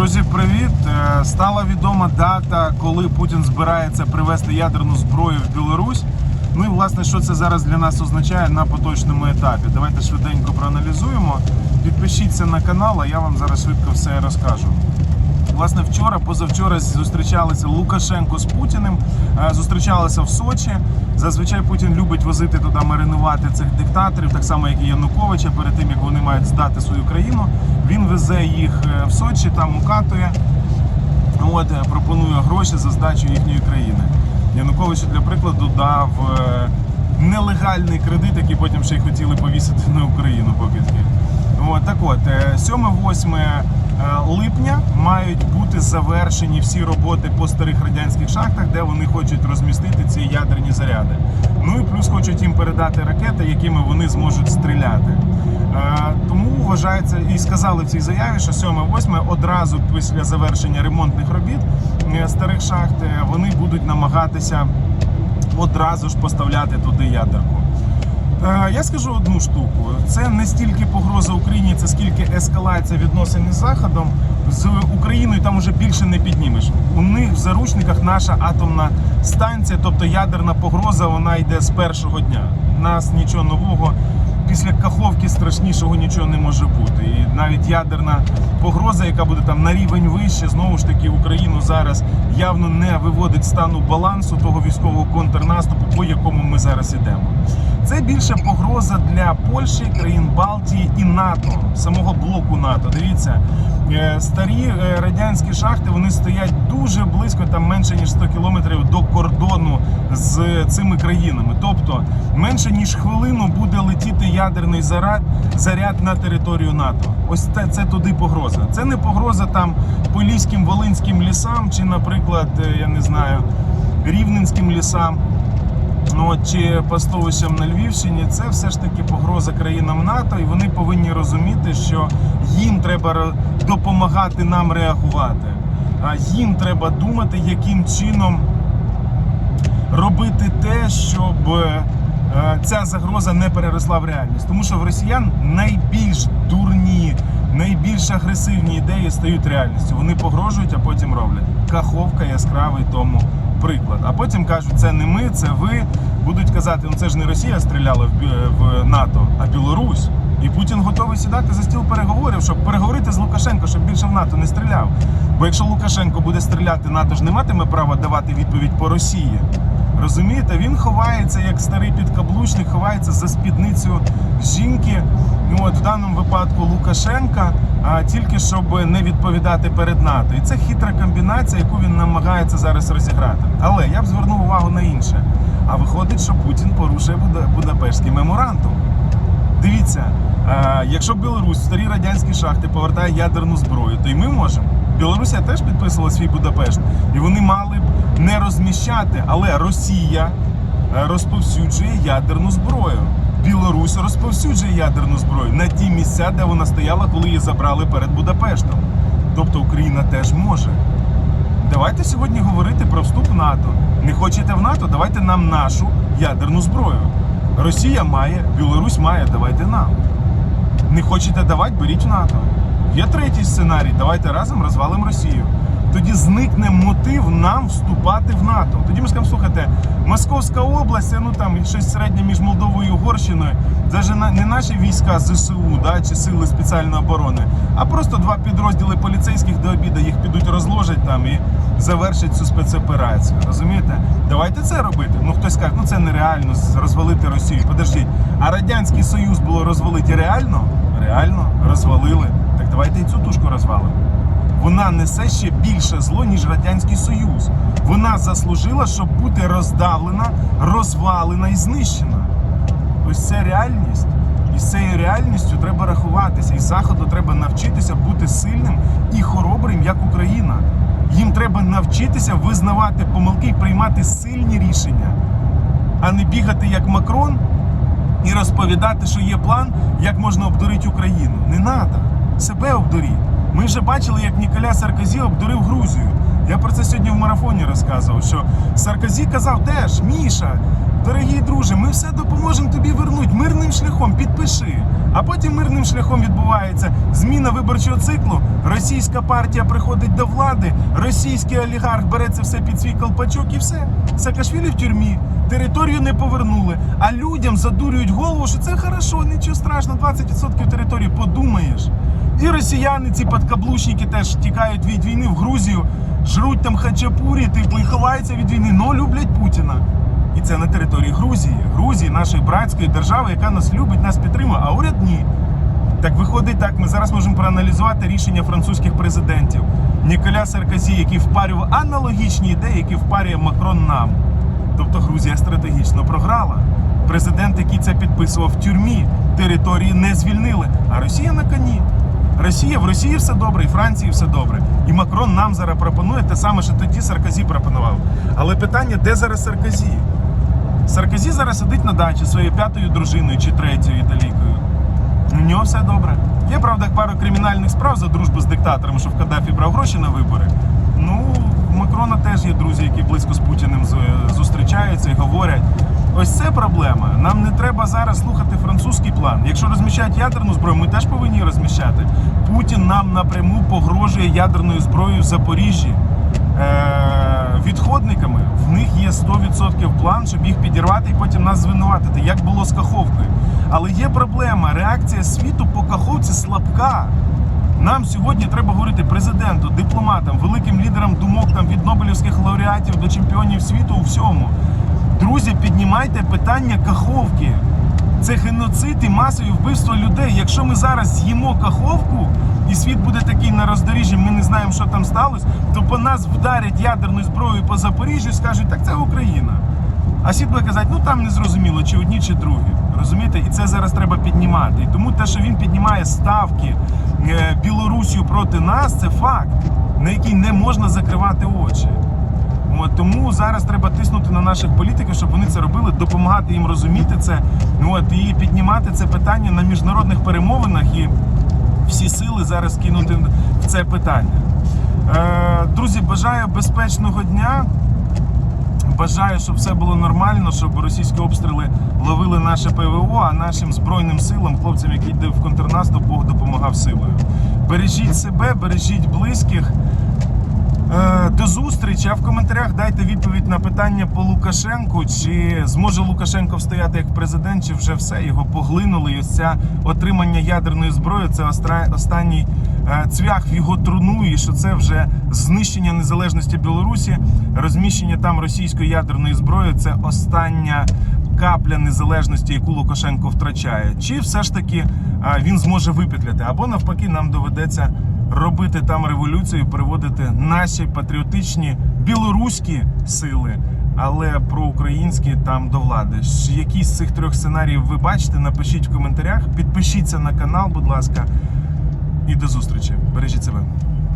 Друзі, привіт! Е, Стала відома дата, коли Путін збирається привезти ядерну зброю в Білорусь. Ну і власне, що це зараз для нас означає на поточному етапі. Давайте швиденько проаналізуємо. Підпишіться на канал, а я вам зараз швидко все розкажу. Власне, вчора, позавчора зустрічалися Лукашенко з Путіним, е, зустрічалися в Сочі. Зазвичай Путін любить возити туди маринувати цих диктаторів, так само як і Януковича, перед тим як вони мають здати свою країну. Він везе їх е, в Сочі, там укатує. От е, пропонує гроші за здачу їхньої країни. Янукович, для прикладу, дав нелегальний кредит, який потім ще й хотіли повісити на Україну покидьки. От, так от, е, 7-8 е, липня мають бути завершені всі роботи по старих радянських шахтах, де вони хочуть розмістити ці ядерні заряди. Ну і плюс хочуть їм передати ракети, якими вони зможуть стріляти. Е, Тому вважається і сказали в цій заяві, що 7-8 одразу після завершення ремонтних робіт е, старих шахт е, вони будуть намагатися одразу ж поставляти туди ядерку. Е, Я скажу одну штуку: це не стільки погроза Україні, це скільки ескалація відносин із Заходом. З Україною там уже більше не піднімеш. У них в заручниках наша атомна станція, тобто ядерна погроза, вона йде з першого дня. Нас нічого нового. Після каховки страшнішого нічого не може бути. І навіть ядерна погроза, яка буде там на рівень вище, знову ж таки Україну зараз явно не виводить стану балансу того військового контрнаступу, по якому ми зараз ідемо. Це більше погроза для Польщі, країн Балтії і НАТО, самого блоку НАТО. Дивіться, е, старі е, радянські шахти вони стоять дуже близько, там менше ніж 100 кілометрів до кордону з цими країнами. Тобто менше ніж хвилину буде летіти ядерний заряд, заряд на територію НАТО. Ось це, це туди погроза. Це не погроза там поліським волинським лісам, чи, наприклад, е, я не знаю, рівненським лісам. Ну чи пастовищем на Львівщині, це все ж таки погроза країнам НАТО, і вони повинні розуміти, що їм треба допомагати нам реагувати. А їм треба думати, яким чином робити те, щоб е, ця загроза не переросла в реальність. Тому що в росіян найбільш дурні, найбільш агресивні ідеї стають реальністю. Вони погрожують, а потім роблять. Каховка яскравий тому приклад. А потім кажуть, це не ми, це ви. Будуть казати, ну це ж не Росія стріляла в, НАТО, а Білорусь. І Путін готовий сідати за стіл переговорів, щоб переговорити з Лукашенко, щоб більше в НАТО не стріляв. Бо якщо Лукашенко буде стріляти, НАТО ж не матиме права давати відповідь по Росії. Розумієте, він ховається як старий підкаблучник, ховається за спідницю жінки. Ну от в даному випадку Лукашенка, а тільки щоб не відповідати перед НАТО. І це хитра комбінація, яку він намагається зараз розіграти. Але я б звернув увагу на інше. А виходить, що Путін порушує Буда- Будапештський меморандум. Дивіться, якщо Білорусь старі радянські шахти повертає ядерну зброю, то і ми можемо. Білорусія теж підписала свій Будапешт, і вони мали б не розміщати, але Росія е, розповсюджує ядерну зброю. Білорусь розповсюджує ядерну зброю на ті місця, де вона стояла, коли її забрали перед Будапештом. Тобто Україна теж може. Давайте сьогодні говорити про вступ в НАТО. Не хочете в НАТО? Давайте нам нашу ядерну зброю. Росія має, Білорусь має, давайте нам. Не хочете давати, беріть в НАТО. Є третій сценарій, давайте разом розвалимо Росію. Тоді зникне мотив нам вступати в НАТО. Тоді ми скажемо, слухайте, Московська область, ну там щось середнє між Молдовою і Угорщиною, на- не наші війська ЗСУ да, чи сили спеціальної оборони, а просто два підрозділи поліцейських до обіду їх підуть розложать там і завершать цю спецоперацію. Розумієте? Давайте це робити. Ну хтось каже, ну це нереально розвалити Росію. Подождіть, а Радянський Союз було розвалити реально? Реально розвалили. Так давайте і цю тушку розвалимо. Вона несе ще більше зло, ніж Радянський Союз. Вона заслужила, щоб бути роздавлена, розвалена і знищена. Ось це реальність. І з цією реальністю треба рахуватися. І Заходу треба навчитися бути сильним і хоробрим, як Україна. Їм треба навчитися визнавати помилки і приймати сильні рішення, а не бігати як Макрон і розповідати, що є план, як можна обдурити Україну. Не треба. Себе обдуріть. Ми вже бачили, як Ніколя Саркозі обдурив Грузію. Я про це сьогодні в марафоні розказував. Що Саркозі казав теж, Міша, дорогі друже, ми все допоможемо тобі вернути мирним шляхом. Підпиши. А потім мирним шляхом відбувається зміна виборчого циклу. Російська партія приходить до влади, російський олігарх бере це все під свій колпачок і все. Саакашвілі в тюрмі, територію не повернули. А людям задурюють голову, що це хорошо, нічого страшного, 20% території, подумаєш. І росіяни, ці подкаблучники теж тікають від війни в Грузію, жруть там хачапурі, типу, і ховаються від війни, но люблять Путіна. І це на території Грузії, Грузії, нашої братської держави, яка нас любить, нас підтримує, а уряд ні. Так виходить так, ми зараз можемо проаналізувати рішення французьких президентів. Ніколя Саркозі, який впарював аналогічні ідеї, які впарює Макрон нам. Тобто Грузія стратегічно програла. Президент, який це підписував в тюрмі, території не звільнили. А Росія на коні. Росія в Росії все добре, і Франції все добре. І Макрон нам зараз пропонує те саме, що тоді Саркозі пропонував. Але питання, де зараз Саркозі? Саркозі зараз сидить на дачі своєю п'ятою дружиною чи третьою італійкою. У нього все добре. Є, правда, пару кримінальних справ за дружбу з диктатором, що в Каддафі брав гроші на вибори. Ну, у Макрона теж є друзі, які близько з Путіним зустрічаються і говорять. Ось це проблема. Нам не треба зараз слухати французький план. Якщо розміщають ядерну зброю, ми теж повинні розміщати. Путін нам напряму погрожує ядерною зброєю в Запоріжжі. Е, відходниками в них є 100% план, щоб їх підірвати і потім нас звинуватити, як було з Каховкою. Але є проблема. Реакція світу по Каховці слабка. Нам сьогодні треба говорити президенту, дипломатам, великим лідерам думок там від Нобелівських лауреатів до чемпіонів світу у всьому. Друзі, піднімайте питання Каховки. Це геноцид і масові вбивства людей. Якщо ми зараз з'їмо каховку, і світ буде такий на роздоріжжі, ми не знаємо, що там сталося, то по нас вдарять ядерною зброєю по Запоріжжю і скажуть, так це Україна. А світ буде казати, ну там не зрозуміло, чи одні, чи другі. Розумієте? І це зараз треба піднімати. І тому те, що він піднімає ставки е, Білорусію проти нас, це факт, на який не можна закривати очі. Тому зараз треба тиснути на наших політиків, щоб вони це робили, допомагати їм розуміти це. Ну, От, і піднімати це питання на міжнародних перемовинах і всі сили зараз кинути в це питання. Е, друзі, бажаю безпечного дня. Бажаю, щоб все було нормально, щоб російські обстріли ловили наше ПВО, а нашим збройним силам, хлопцям, які йдуть в контрнаступ, Бог допомагав силою. Бережіть себе, бережіть близьких. Е, До зустрічі. А в коментарях дайте відповідь на питання по Лукашенку. Чи зможе Лукашенко встояти як президент, чи вже все його поглинули? І ось ця отримання ядерної зброї це останній е, цвях в його труну, і що це вже знищення незалежності Білорусі, розміщення там російської ядерної зброї. Це остання капля незалежності, яку Лукашенко втрачає. Чи все ж таки е, він зможе випетляти, або навпаки, нам доведеться робити там революцію, приводити наші патріотичні білоруські сили, але проукраїнські там до влади. Який з цих трьох сценаріїв ви бачите? Напишіть в коментарях, підпишіться на канал, будь ласка, і до зустрічі. Бережіть себе.